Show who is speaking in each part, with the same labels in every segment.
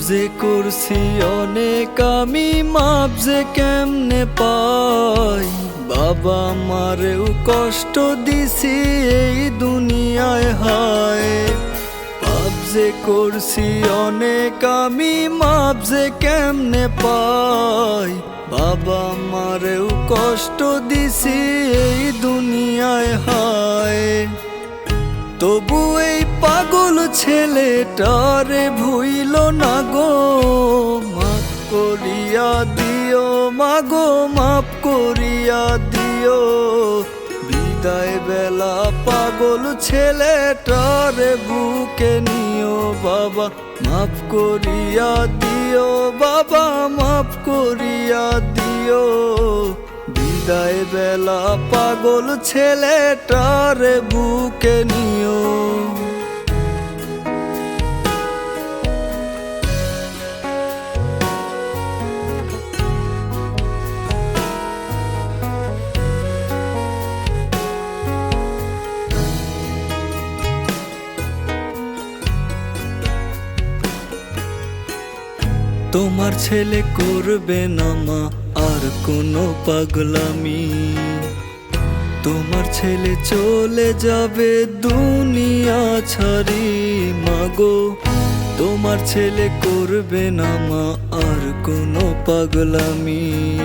Speaker 1: যে করছি অনেক, আমি মাপ যে কেমনে পাই? বাবা মারেও কষ্ট দিছি এই দুনিয়ায়, হায়। পাপ যে করছি অনেক, আমি মাপ যে কেমনে পাই? বাবা মারেও কষ্ট দিছি এই দুনিয়ায়, হায়। তবু এই পাগল ছেলেটারে ভুইল না গো, মাফ করিয়া দিও মাগো মাফ করিয়া দিও। বিদায় বেলা পাগল ছেলেটারে বুকে নিও বাবা, মাফ করিয়া দিও, বাবা, মাফ করিয়া দিও। বিদায় বেলা পাগল ছেলেটার বুকে নিও। তোমার ছেলে করবে না মা আর কোনো পাগলামি। তোমার ছেলে চলে যাবে দুনিয়া ছাড়ি, মাগো। তোমার ছেলে করবে না মা, আর কোনো পাগলামি।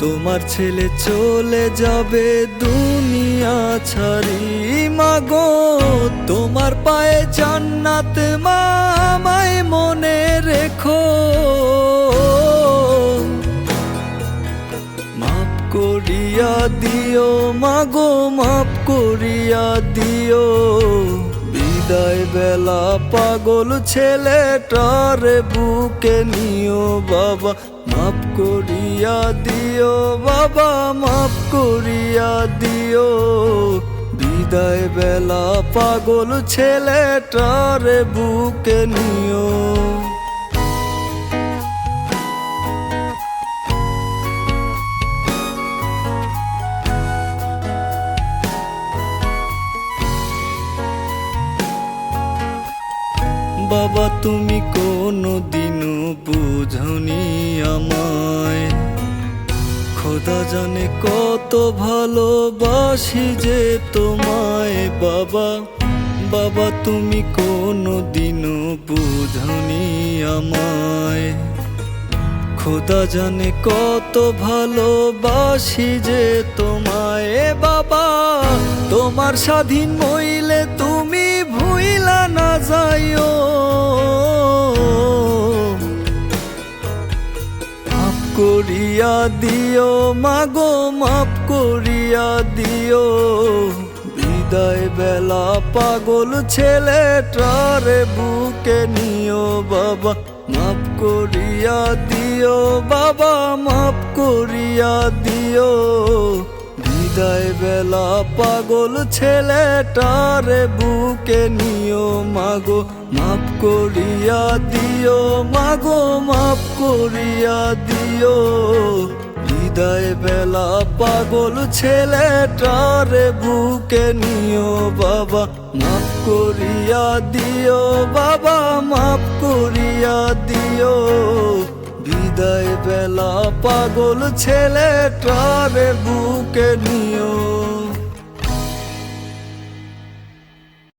Speaker 1: তোমার ছেলে চলে যাবে দুনিয়া ছাড়ি, মাগো। তোমার পায়ে জান্নাত মা, আমায় মনে রেখো। করিয়া দিও, মাগো মাফ করিয়া দিও। বিদায় বেলা পাগল ছেলেটার বুকে নিও, বাবা মাফ করিয়া দিও, বাবা মাফ করিয়া দিও। বিদায় বেলা পাগল ছেলেটার বুকে নিও। বাবা, তুমি কোনো দিনও বুঝনি আমায়। খোদা জানে কত ভালোবাসি যে তোমায় বাবা। বাবা, তুমি কোনো দিনও বুঝনি আমায়। খোদা জানে কত ভালোবাসি যে তোমায় বাবা। তোমার স্বাধীন মইলে তুমি যাইও। মাফ করিয়া দিও, মাগো, মাফ করিয়া দিও। বিদায় বেলা পাগল ছেলেটারে বুকে নিও, বাবা। মাফ করিয়া দিও, বাবা, মাফ করিয়া দিও। বিদায় বেলা পাগল ছেলেটারে বুকে নিও মাগো, মাফ করিয়া দিও মাগো, মাফ করিয়া দিও। বিদায় বেলা পাগল ছেলেটারে বুকে নিও বাবা, মাফ করিয়া দিও বাবা, মাফ করিয়া দিও। বিদায় বেলা পাগল ছেলেটারে বুকে নিও।